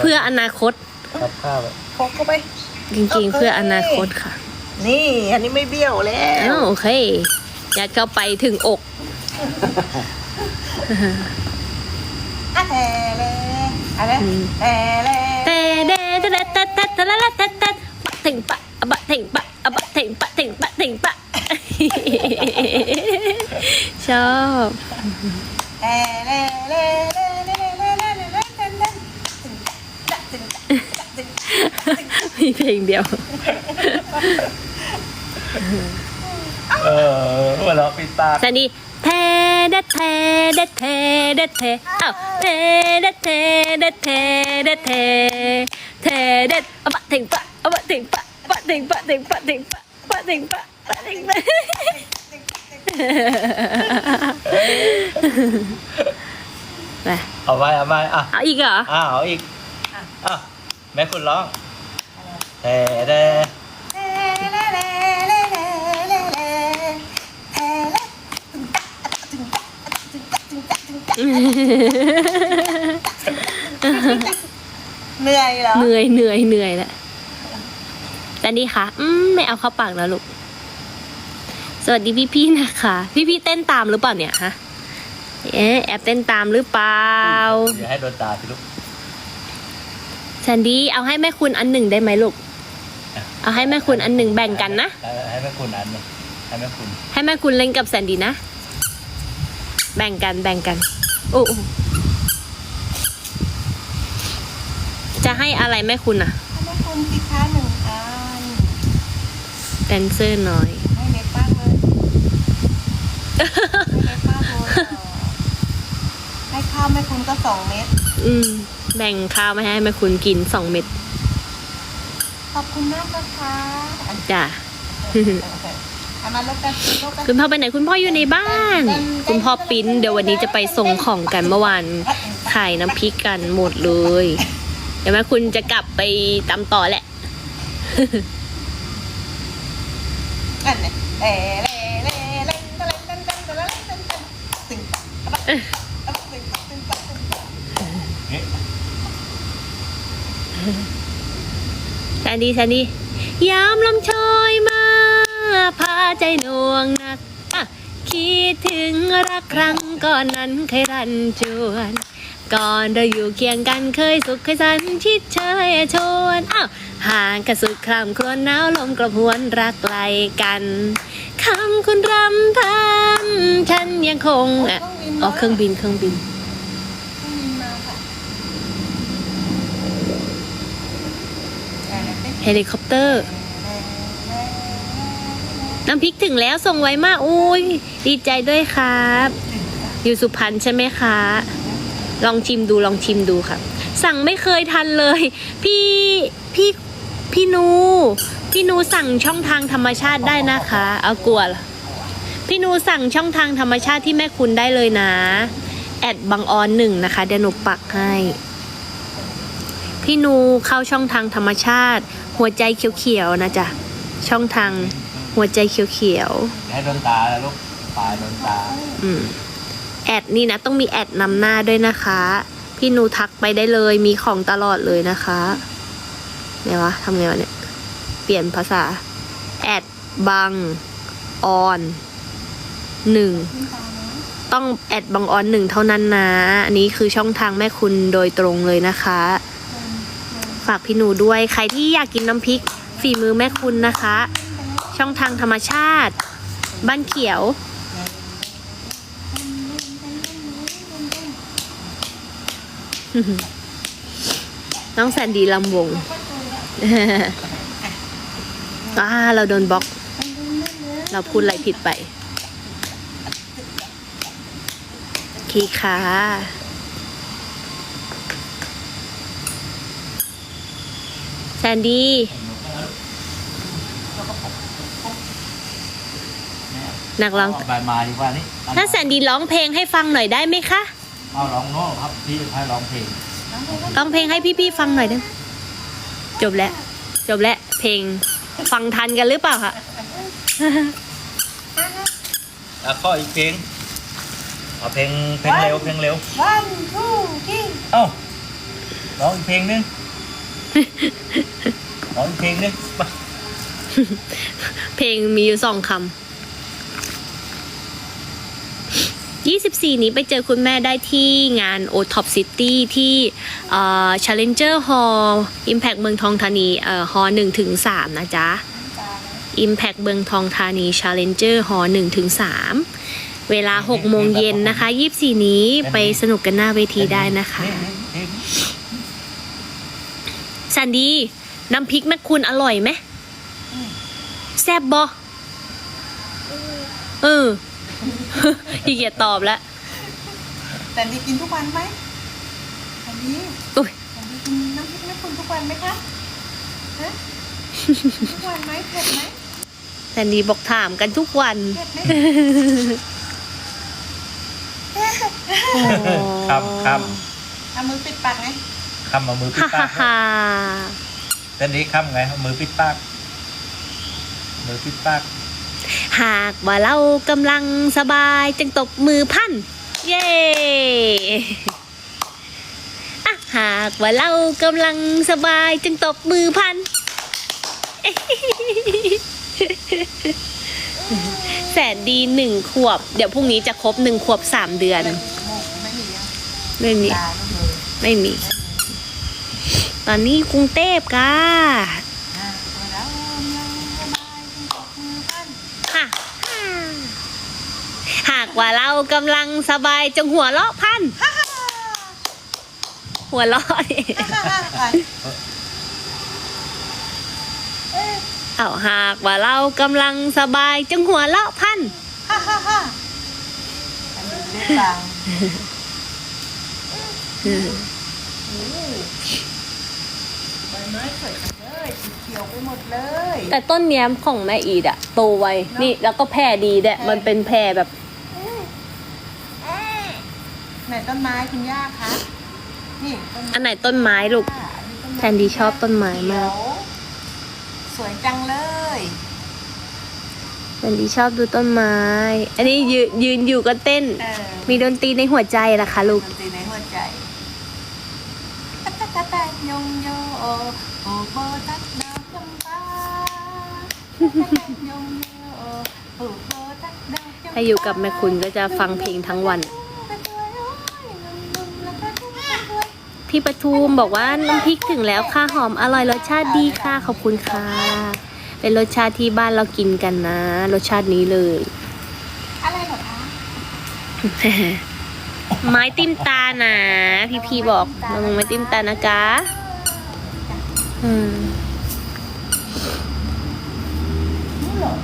เพื่ออนาคตครับข้าวแบบพกเข้าไป จริงๆ เพื่ออนาคตค่ะนี่อันนี้ไม่เบี้ยวแล้วโอเคยัดเข้าไปถึงอกแห่เลยอะไรอืม แห่เลยเตเดเตเดเตเตเตลและเตเตปะถึงปะอะบะถึงปะอะบะถึงปะถึงปะถึงปะ ชอบแห่เลยเลย มีเพลงเดียว เออหัวเราะปิดปากสันดีเทเดเทเดเทเดเทอ้าวเทเดเทเดเทเดเทเทเดอะบะถึงปะอะบะถึงปะปะถึงปะถึงปะถึงปะปะถึงปะปะถึงปะไปเอาไปเอาไปอะเอาอีกเหรอ อ้าวเอาอีกอะแม่คุณร้องแต่แต่ แทเลยเลยเลยเลยเลยแทเลยถึงจะถึงจะถึงจะถึงจะถึงจะ เหนื่อยเหรอ เหนื่อยเหนื่อยเหนื่อยแล้วแต่นี่ค่ะ อืมไม่เอาเข้าปากแล้วลูก สวัสดีพี่ๆนะคะ พี่ๆเต้นตามหรือเปล่าเนี่ยฮะ เอ๊ะแอบเต้นตามหรือเปล่า อย่าให้โดนตาสิลูกแซนดี้เอาให้แม่คุณอันหนึ่งได้ไหมลูก เอาให้แม่คุณอันหนึ่งแบ่งกันนะ ให้แม่คุณอันหนึงให้แม่คุณ ให้แม่คุณเล่นกับแซนดี้นะ แบ่งกันแบ่งกัน โอ้โอ้จะให้อะไรแม่คุณอะให้คุณสิคะหนึ่งอันแดนเซอร์น้อย ให้เล็กมากเลยให้เล็กมากเลยให้ข้าวแม่คุณก็สองเม็ด อืม แบ่งข้าวมาให้แม่คุณกินสองเม็ด ขอบคุณมากนะคะอันจ้ะ คุณพ่อไปไหนคุณพ่ออยู่ในบ้าน คุณพ่อปิ้นเดี๋ยววันนี้จะไปส่งของกันเมื่อวานขายน้ำพริกกันหมดเลย เดี๋ยวแม่คุณจะกลับไปตำต่อแหละแซนดี้แซนดี้ยามลมชอยมาพา ใจหน่วงหนักอะคิดถึงรักครั้งก่อนนั้นเคยรันจวน ก่อนเราอยู่เคียงกันเคยสุขเคยสันชิดเชยชวนอ้าวห่างกันสุดคลำครวญหนาวลมกระพวนรักไกลกันคำคุณรำพันฉันยังคงอะอ๋อเครื่องบินเครื่องบินมาค่ะเฮลิคอปเตอร์ น้ำพริกถึงแล้วส่งไวมากอุ้ยดีใจด้วยครับ อยู่สุพรรณใช่ไหมคะ ลองชิมดูลองชิมดูค่ะ สั่งไม่เคยทันเลย พี่พี่พี่นู พี่นูสั่งช่องทางธรรมชาติได้นะคะ เอากลัวพี่นูสั่งช่องทางธรรมชาติที่แม่คุณได้เลยนะ แอดบังออนหนึ่งนะคะเดี๋ยวหนูปักให้พี่นูเข้าช่องทางธรรมชาติ หัวใจเขียวๆนะจ๊ะช่องทาง หัวใจเขียวอย่าให้โดนตาแล้วลูกปลายโดนตา ๆอืมแอดนี่นะต้องมีแอดนำหน้าด้วยนะคะ พี่นูทักไปได้เลยมีของตลอดเลยนะคะไงวะทำไงวะเนี่ย เปลี่ยนภาษา แอดบัง ออนหนึ่ง ต้องแอดบังออนหนึ่งเท่านั้นนะ อันนี้คือช่องทางแม่คุณโดยตรงเลยนะคะ ฝากพี่หนูด้วย ใครที่อยากกินน้ำพริกฝีมือแม่คุณนะคะ ช่องทางธรรมชาติ บ้านเขียว น้องแซนดีลำวงอ่าเราโดนบล็อก เราพูดอะไรผิดไปโอเคค่ะแซนดี้ นักร้องเาใบมาดีกว่านี่ถ้าแซนดี้ร้องเพลงให้ฟังหน่อยได้ไหมคะ เอาร้องโน่ครับพี่ให้ร้องเพลงร้องเพลงให้พี่ๆฟังหน่อยได้ไหมจบแล้ว จบแล้ว เพลงฟังทันกันหรือเปล่าคะอะข้ออีกเพลงเอาเพลงเพลงเร็วเพลงเร็ววันทูที่เอ้าร้องอีกเพลงนึงร้องอีกเพลงนึงมา เพลงมีอยู่สองคำยี่สิบสี่นี้ไปเจอคุณแม่ได้ที่งาน o t o p City ที่เอ่อ Challenger Hall Impact เมืองทองธานีเอ่อ Hall หนึ่งถึงสามนะจ๊ะ Impact เมืองทองธานี Challenger Hall หนึ่งถึงสามเวลาหกโมงเย็นนะคะยี่สิบสี่นี้ไปสนุกกันหน้าเวทีได้นะคะเพลงนี้เพลงนี้สันดี น้ำพริกแม่คุณอร่อยไหม แซ่บบอเออขี้เกียจตอบแล้วแต่ดีกินทุกวันไหมแต่ดีอุ๊ยแต่ดีกินน้ำพริกแม่คุณทุกวันไหมคะฮะทุกวันไหมเผ็ดไหมสันดีบอกถามกันทุกวันเผ็ดไหมคำคเอามือปิดปากไงำคำเอามือปิดฮ่าปาฮ่ากฮ่าตอนนี้คำไงเอามือปิดปาก มือปิดปากหากว่าเรากำลังสบายจึงตบมือพัน เย้อะหากว่าเรากำลังสบายจึงตบมือพัน แสนดีหนึ่งขวบ เดี๋ยวพรุ่งนี้จะครบหนึ่งขวบสามเดือน ไม่มี ไม่มี ตอนนี้กรุงเทพก้าอะเรา ว่าเรากำลังสบายจงหัวเราะพันฮ่าฮ่าหัวเราะดิฮ่าฮ่าฮ่าเอ๊ะเอาหากว่าเรากำลังสบายจงหัวเราะพันฮ่าฮ่าฮ่าอันนี้เรียกตังค์โอ้ใบไม้สวยจังเลยสีเขียวไปหมดเลยแต่ต้นเนี้ยของแม่อีดอะโตไวนี่แล้วก็แผ่ดีด้วยมันเป็นแผ่แบบ ไหนต้นไม้คุณย่าคะนี่ต้นไม้อันไหนต้นไม้ลูก ค่ะอันนี้ต้นไม้แทนดีชอบต้นไม้มาก เขียวสวยจังเลยแทนดีชอบดูต้นไม้ อันนี้ยืนยืนอยู่ก็เต้น เออมีดนตรีในหัวใจล่ะคะลูก ดนตรีในหัวใจตะตะตะตะยงโยโอโอโบตักดอกจำปาตะตะตะยงโยโอโอโบตักดอกจำปา ถ้าอยู่กับแม่คุณก็จะฟังเพลงทั้งวัน พี่ประทุมบอกว่าน้ำพริกถึงแล้วค่ะหอมอร่อยรสชาติดีค่ะขอบคุณค่ะ เป็นรสชาติที่บ้านเรากินกันนะ รสชาตินี้เลย อะไรเหรอคะไม้ติ้มตานะ พี่พีบอกระวังไม้ติ้มตานะจ๊ะอืม นี่เหรอ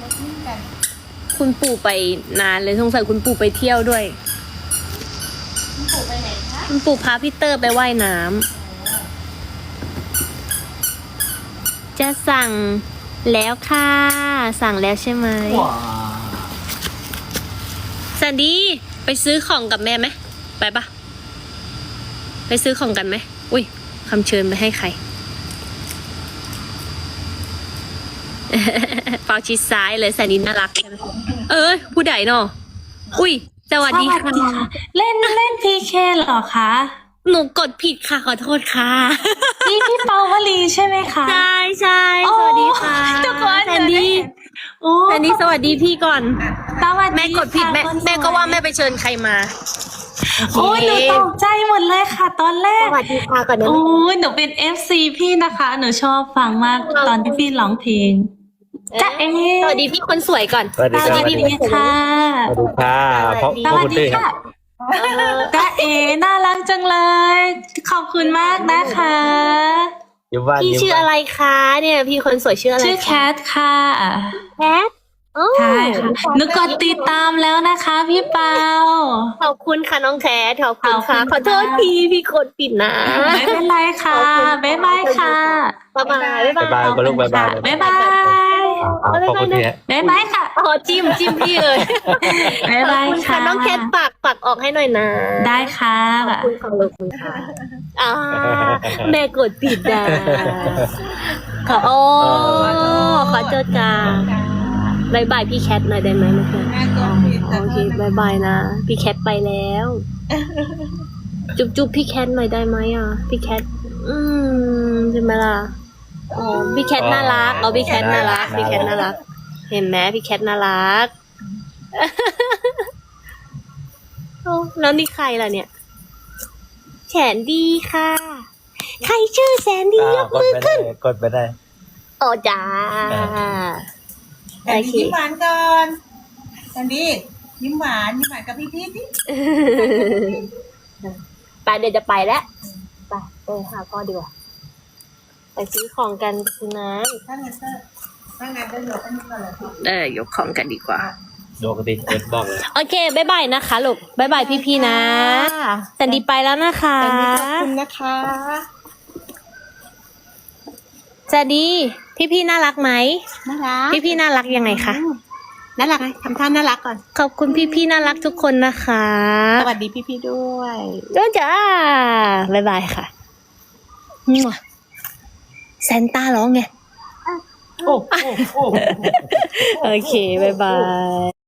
รถวิ่งกัน คุณปู่ไปนานเลยสงสัยคุณปู่ไปเที่ยวด้วย คุณปู่ไปไหนคะคุณปู่พาพี่เตอร์ไปว่ายน้ำจะสั่งแล้วค่ะ สั่งแล้วใช่ไหมว้าสันดีไปซื้อของกับแม่ไหมไปปะไปซื้อของกันไหมอุ้ยคำเชิญไปให้ใคร เปาชิดซ้ายเลยสันดีน่ารักใช่ไหมเอ้ยผู้ใดเนาะอุ้ยสวัสดีค่ะเล่นเล่นพีเคเหรอคะ หนูกดผิดค่ะขอโทษค่ะ นี่พี่เปาวลีใช่ไหมคะใช่ใช่โอ้สวัสดีค่ะทุกคนแซนดี้โอ้แซนดี้สวัสดีพี่ก่อนสวัสดีแม่กดผิดแม่ค่ะคนสยแม่ก็ว่าแม่ไปเชิญใครมาโอ้ยหนูตกใจหมดเลยค่ะ ตอนแรสกวัสดีค่ะก่อนนะโอ้ยหนูเป็น FC พี่นะคะ หนูชอบฟังมากตอนที่พี่ร้องเพลง จ้าเอ๋สวัสดีพี่คนสวยก่อนสวัสดีสครับวัสดีค่ะสวัสดีค่ะเพราะสเพราะวัสคุณดีเต้คค่ะรับจ้าเอ๋น่ารักจังเลย ขอบคุณมากนะคะ ยิ้มหวานพี่ยิ้มชื่อหวานอะไรคะเนี่ยพี่คนสวยชื่ออะไรชื่อแคทค่ะ แคทโอ้ใช่ค่ะหนูกดติดตามแล้วนะคะ พี่เปา ขอบคุณค่ะน้องแคทขอบคุณค่ะขอบคุณขอโทษทีพี่กดผิดนะ ไม่เป็นไรค่ะบ๊ายบายค่ะ บ๊ายบาย บ๊ายบาบ๊ายยบายคุณลูกบ๊ายบาย บ๊ายบาย ขอบคุณเนี่ยบ๊ายบายค่ะอ๋อจิ้มจิ้มพี่เลยบ๊ายบายคุณค่ะน้องแคทปากปากออกให้หน่อยนะ ได้ค่ะขอบคุณค่ะขอบคุณค่ะอ่าแม่กดผิดอะขอโอ้ขอโทษค่ะบายบายพี่แคทหน่อยได้ไหมเมื่อกี้โอเคบายบายนะ พี่แคทไปแล้ว จุ๊บจุ๊บพี่แคทหน่อยได้ไหมอะ พี่แคท อืมใช่ไหมล่ะ อ๋อพี่แคทน่ารักเอาพี่แคทน่ารักพี่แคทน่ารัก เห็นไหมพี่แคทน่ารักโอ้แล้วนี่ใครล่ะเนี่ยแสนดีค่ะ ใครชื่อแสนดียอ้าวกกดมือไปขึ้นได้กดไปได้โอ้จ้าแต่ดียิ้มหวานก่อนแต่ดียิ้มหวานยิ้มหวานกับพี่พีทดิไปเดี๋ยวจะไปแล้วไปไปหาพ่อดีกว่า ไปซื้อของกันซื้อน้ถ้างั้นก็ถ้างั้นก็ยกอันนี้ก่อนเลยค่ะำเออยกของกันดีกว่า โดกติเอ็ดบอกเลยโอเคบายบายนะคะลูกบายบายพี่ๆนะแสนดีไปแล้วนะคะแต่ดีขอบคุณนะคะแสนดีพี่ๆน่ารักไหมน่ารักพี่ๆน่ารักยังไงคะน่ารักไหมทำท่าน่ารักก่อน ขอบคุณพี่ๆน่ารักทุกคนนะคะสวัสดีพี่ๆด้วย จ้าจ้าบายบายค่ะมั่ว แซนต้าร้องไง โอ้โอ้โอ้ โอเคบายบาย